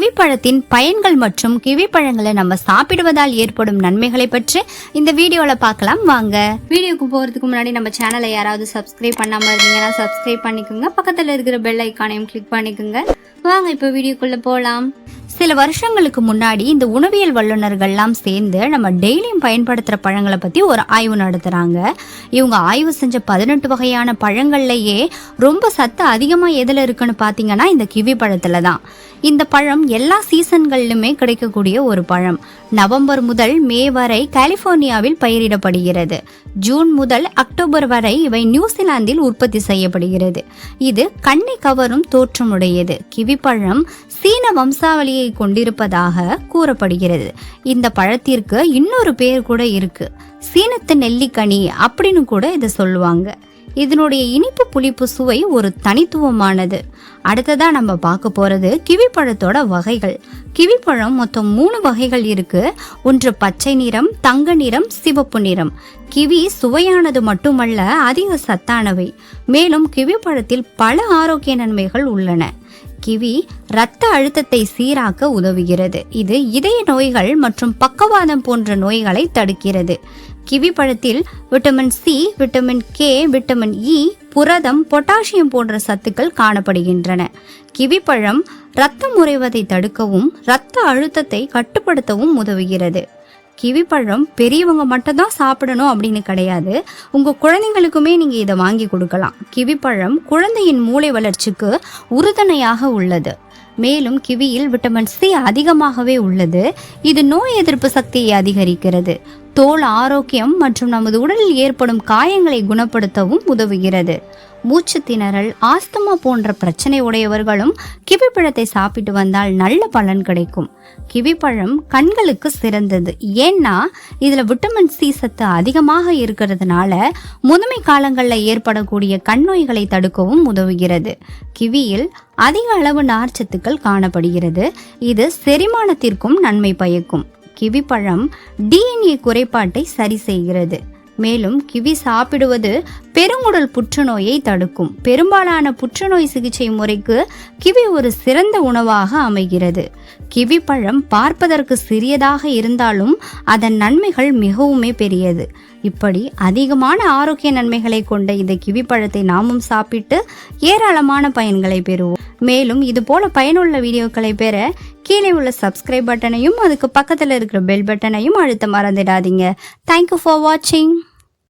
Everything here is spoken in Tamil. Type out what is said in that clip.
கிவி பழத்தின் பயன்கள் மற்றும் கிவி பழங்களை நம்ம சாப்பிடுவதால் ஏற்படும் நன்மைகளை பற்றி இந்த வீடியோல பார்க்கலாம். வாங்க. வீடியோக்கு போறதுக்கு முன்னாடி நம்ம சேனலை யாராவது சப்ஸ்கிரைப் பண்ணாம இருந்தீங்கன்னா சப்ஸ்கிரைப் பண்ணிக்கோங்க. பக்கத்துல இருக்கிற பெல் ஐக்கானையும் கிளிக் பண்ணிக்கோங்க. வாங்க இப்போ வீடியோக்குள்ள போலாம். சில வருஷங்களுக்கு முன்னாடி இந்த உணவியல் வல்லுநர்கள்லாம் சேர்ந்து நம்ம டெய்லியும் பயன்படுத்துகிற பழங்களை பற்றி ஒரு ஆய்வு நடத்துகிறாங்க இவங்க ஆய்வு செஞ்ச பதினெட்டு வகையான பழங்கள்லையே ரொம்ப சத்து அதிகமாக எதில் இருக்குன்னு பார்த்தீங்கன்னா இந்த கிவி பழத்தில் தான். இந்த பழம் எல்லா சீசன்கள்லுமே கிடைக்கக்கூடிய ஒரு பழம். நவம்பர் முதல் மே வரை கலிபோர்னியாவில் பயிரிடப்படுகிறது. ஜூன் முதல் அக்டோபர் வரை இவை நியூசிலாந்தில் உற்பத்தி செய்யப்படுகிறது. இது கண்ணை கவரும் தோற்றமுடையது. கிவிப்பழம் சீன வம்சாவளியை கொண்டிருப்பதாக கூறப்படுகிறது. இந்த பழத்திற்கு இன்னொரு பேர் கூட இருக்கு. சீனத்து நெல்லிக்கனி அப்படின்னு கூட இதை சொல்லுவாங்க. இதனுடைய இனிப்பு புளிப்பு சுவை ஒரு தனித்துவமானது. அடுத்ததா நம்ம பார்க்க போறது கிவிப்பழத்தோட வகைகள். கிவிப்பழம் மொத்தம் மூணு வகைகள் இருக்கு. ஒன்று பச்சை நிறம் தங்க நிறம் சிவப்பு நிறம். கிவி சுவையானது மட்டுமல்ல அதிக சத்தானவை. மேலும் கிவிப்பழத்தில் பல ஆரோக்கிய நன்மைகள் உள்ளன. கிவி இரத்த அழுத்தத்தை சீராக்க உதவுகிறது. இது இதய நோய்கள் மற்றும் பக்கவாதம் போன்ற நோய்களை தடுக்கிறது. கிவி பழத்தில் vitamin C vitamin K vitamin E புரதம் பொட்டாசியம் போன்ற சத்துக்கள் காணப்படுகின்றன. கிவி பழம் இரத்தம் உறைவதை தடுக்கவும் இரத்த அழுத்தத்தை கட்டுப்படுத்தவும் உதவுகிறது. கிவி பழம் பெரியவங்க மட்டும் தான் சாப்பிடணும் அப்படின்னு கிடையாது. உங்க குழந்தைங்களுக்குமே நீங்க இதை வாங்கி கொடுக்கலாம். கிவி பழம் குழந்தையின் மூளை வளர்ச்சிக்கு உறுதுணையாக உள்ளது. மேலும் கிவியில் விட்டமின் சி அதிகமாகவே உள்ளது. இது நோய் எதிர்ப்பு சக்தியை அதிகரிக்கிறது. தோல் ஆரோக்கியம் மற்றும் நமது உடலில் ஏற்படும் காயங்களை குணப்படுத்தவும் உதவுகிறது. மூச்சு திணறல் ஆஸ்துமா போன்ற பிரச்சனை உடையவர்களும் கிவி பழத்தை சாப்பிட்டு வந்தால் நல்ல பலன் கிடைக்கும். கிவி பழம் கண்களுக்கு சிறந்தது. ஏன்னா இதுல விட்டமின் சி சத்து அதிகமாக இருக்கிறதுனால முதுமை காலங்களில் ஏற்படக்கூடிய கண் நோய்களை தடுக்கவும் உதவுகிறது. கிவியில் அதிக அளவு நார்ச்சத்துக்கள் காணப்படுகிறது. இது செரிமானத்திற்கும் நன்மை பயக்கும். கிவி பழம் டிஎன்ஏ குறைபாட்டை சரி செய்கிறது. மேலும் கிவி சாப்பிடுவது பெருங்குடல் புற்றுநோயை தடுக்கும். பெரும்பாலான புற்றுநோய் சிகிச்சை முறைக்கு கிவி ஒரு சிறந்த உணவாக அமைகிறது. கிவி பழம் பார்ப்பதற்கு சிறியதாக இருந்தாலும் அதன் நன்மைகள் மிகவுமே பெரியது. இப்படி அதிகமான ஆரோக்கிய நன்மைகளை கொண்ட இந்த கிவி பழத்தை நாமும் சாப்பிட்டு ஏராளமான பயன்களை பெறுவோம். மேலும் இது போல பயனுள்ள வீடியோக்களை பெற கீழே உள்ள சப்ஸ்கிரைப் பட்டனையும் அதுக்கு பக்கத்தில் இருக்கிற பெல் பட்டனையும் அழுத்த மறந்துடாதீங்க. தேங்க்யூ ஃபார் வாட்சிங்